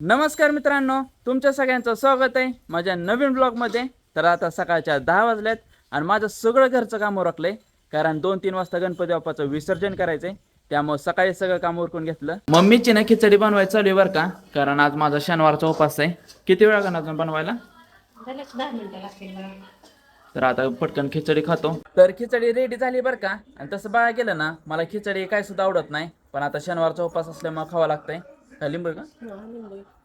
नमस्कार मित्रांनो तुमच्या सगळ्यांचं स्वागत आहे माझ्या नवीन ब्लॉगमध्ये तर आता सकाळच्या दहा वाजल्यात आणि माझं सगळं घरचं काम उरकलंय कारण दोन तीन वाजता गणपती बाप्पाचं विसर्जन करायचंय. त्यामुळे सकाळी सगळं काम उरकून घेतलं. मम्मीची ना खिचडी बनवायची चालू आहे बरं का कारण आज माझा शनिवारचा उपास आहे. किती वेळा करणार अजून बनवायला? तर आता पटकन खिचडी खातो. तर खिचडी रेडी झाली बरं का आणि तसं बघा गेलं ना मला खिचडी काय सुद्धा आवडत नाही पण आता शनिवारचा उपास असल्यामुळे खावा लागतंय. लिंबू का?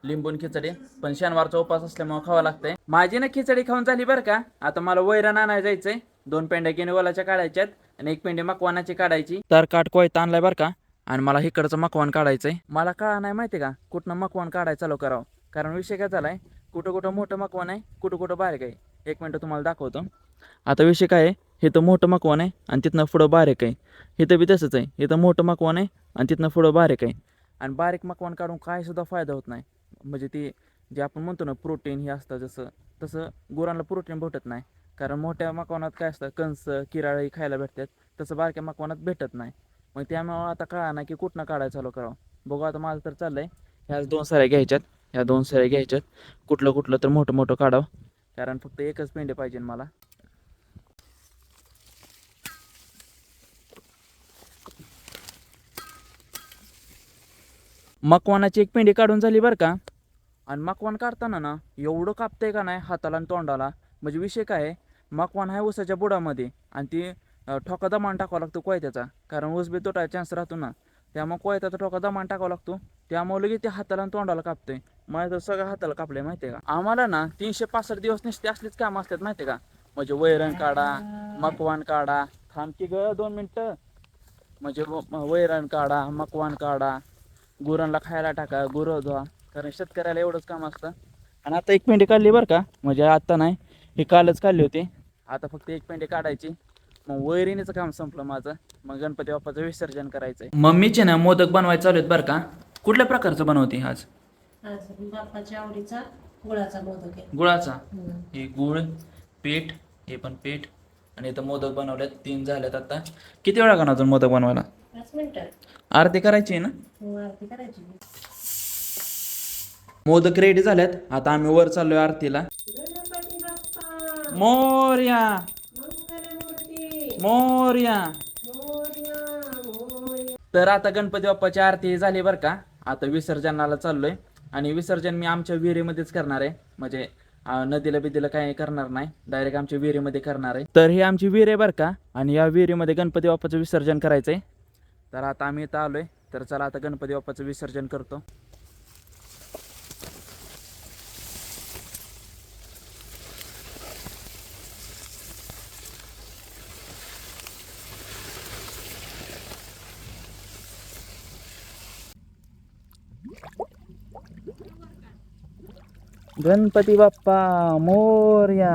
लिंबून खिचडी. पण शनिवारचा उपास असल्यामुळे खावा लागतंय. माझी ना खिचडी खाऊन झाली बरं का? आता मला वैरण आणायला जायचंय. दोन पेंड्या गिनीवालाच्या काढायच्यात आणि एक पेंडी मकवानाची काढायची. तर काट कोयता आणलाय बरं का? आणि मला इकडचं मकवान काढायचंय. मला कळा नाही माहिती का? कुठनं मकवान काढायचं चालू करावं? कारण विषय काय झालाय? कुठं कुठं मोठं मकवान आहे कुठं कुठं बारीक आहे? एक मिनटं तुम्हाला दाखवतो. आता विषय काय आहे? इथं मोठं मकवान आहे आणि तिथनं पुढं बारीक आहे. इथं बी तसंच आहे. इथं मोठं मकवान आहे आणि तिथनं पुढं बारीक आहे. आणि बारीक मकवान काढून काहीसुद्धा फायदा होत नाही. म्हणजे ती जे आपण म्हणतो ना प्रोटीन हे असतं जसं तसं गुरांना प्रोटीन भेटत नाही. कारण मोठ्या मकवानात काय असतं कंस किराळी खायला भेटतात. तसं बारक्या मकवानात भेटत नाही. मग त्यामुळं आता कळा ना की कुठनं काढायचं चालू करावं? बघू आता माझं तर चाललं आहे ह्याच दोन सऱ्या घ्यायच्यात. ह्या दोन सऱ्या घ्यायच्यात. कुठलं कुठलं तर मोठं मोठं काढावं. कारण फक्त एकच पेंडे पाहिजे मला. मकवानाची एक पेंडी काढून झाली बरं का? आणि मकवान काढताना ना एवढं कापतंय का नाही हाताला आणि तोंडाला? म्हणजे विषय काय आहे? मकवान आहे ऊसाच्या बुडामध्ये आणि ती ठोका दमान टाकावा लागतो कोयत्याचा. कारण ऊस बी तुटायचा चान्स राहतो ना. त्यामुळे कोयत्याचा ठोका दमान टाकावा लागतो. त्यामुळे लगेच ते हाताला आणि तोंडाला कापतोय. मला तर सगळं हाताला कापलंय माहिती आहे का? आम्हाला ना तीनशे पासष्ट दिवस नुसते असलेच कामं असतात माहिती आहे का? म्हणजे वैरण काढा मकवान काढा थांब की ग दोन मिनटं. म्हणजे वैरण काढा मकवान काढा गुरांना खायला टाका गुरं धुवा. कारण शेतकऱ्याला एवढंच काम असतं. आणि आता एक पेंडी काढली बरं का? म्हणजे आता नाही ही कालच काढली होती. आता फक्त एक पेंडी काढायची. मग वैरिणीचं काम संपलं माझं. मग गणपती बाप्पाचं विसर्जन करायचंय. मम्मीचे ना मोदक बनवायचे चालू आहेत बरं का? कुठल्या प्रकारचं बनवते आज? आज बाप्पाच्या आवडीचा गुळाचा मोदक आहे. गुळाचा? हम्म. हे गुळ पीठ हे पण पीठ. आणि इथं मोदक बनवलेत. तीन झालेत आता. किती वेळा करणार अजून मोदक बनवायला? पाच मिनिटं. आरती करायची आहे ना? आरती करायची मोदक रेडी झाल्यात आता आम्ही वर चाललोय आरतीला. मोर्या! मोर्या! तर आता गणपती बाप्पाची आरती झाली बरं का? आता विसर्जनाला चाललोय. आणि विसर्जन मी आमच्या विहिरीमध्येच करणार आहे. म्हणजे नदीला बिदीला काही करणार नाही. डायरेक्ट आमच्या विहिरीमध्ये करणार आहे. तर ही आमची विहीर आहे बरं का? आणि या विहिरीमध्ये गणपती बाप्पाचं विसर्जन करायचंय. तर आता आम्ही इथं आहे तर चला आता गणपती बाप्पाचं विसर्जन करतो. गणपती बाप्पा मोर्या.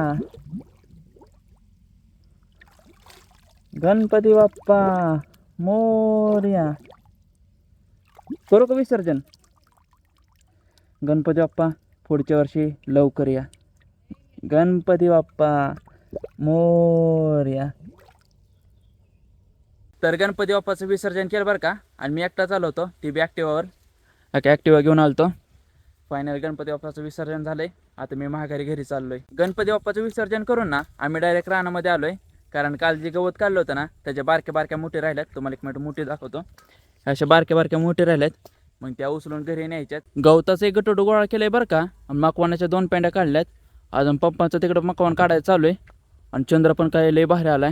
गणपती बाप्पा. मोर्या. करू का विसर्जन? गणपती बाप्पा पुढच्या वर्षी लवकर या. गणपती बाप्पा मोर्या. तर गणपती बाप्पाचं विसर्जन केलं बरं का? आणि मी एकटा चालवतो ती बी ॲक्टिवावर ॲक्टिवा घेऊन आलतो. फायनल गणपती बाप्पाचं विसर्जन झालंय. आता मी महागारी घरी चाललोय. गणपती बाप्पाचं विसर्जन करून ना आम्ही डायरेक्ट रानामध्ये आलोय. कारण काल जे गवत काढलं होतं ना त्याच्या बारक्या बारक्या मोठे राहिल्यात. तुम्हाला एक मिनिट मोठे दाखवतो. अशा बारक्या बारक्या मोठे राहिल्यात. मग त्या उचलून घरी न्यायच्यात. गवताचं एक गटोडं गोळा केलंय बरं का. आणि मकवानाच्या दोन पेंड्या काढल्यात. अजून पप्पाचं तिकडं मकवान काढायचं चालू आहे. आणि चंद्र पण काय लय बाहेर आलाय.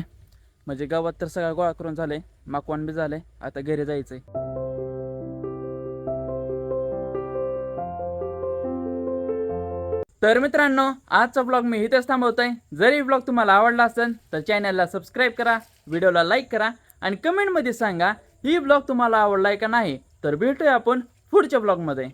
म्हणजे गावात तर सगळा गोळा करून झालंय. मकवान बी झालंय. आता घरी जायचंय. तर मित्रांनो आजचा ब्लॉग मी इथेच थांबवतोय. जरी ब्लॉग तुम्हाला आवडला असेल तर चॅनलला सबस्क्राईब करा व्हिडिओला लाईक करा आणि कमेंटमध्ये सांगा ही ब्लॉग तुम्हाला आवडलाय का नाही? तर भेटूया आपण पुढच्या ब्लॉगमध्ये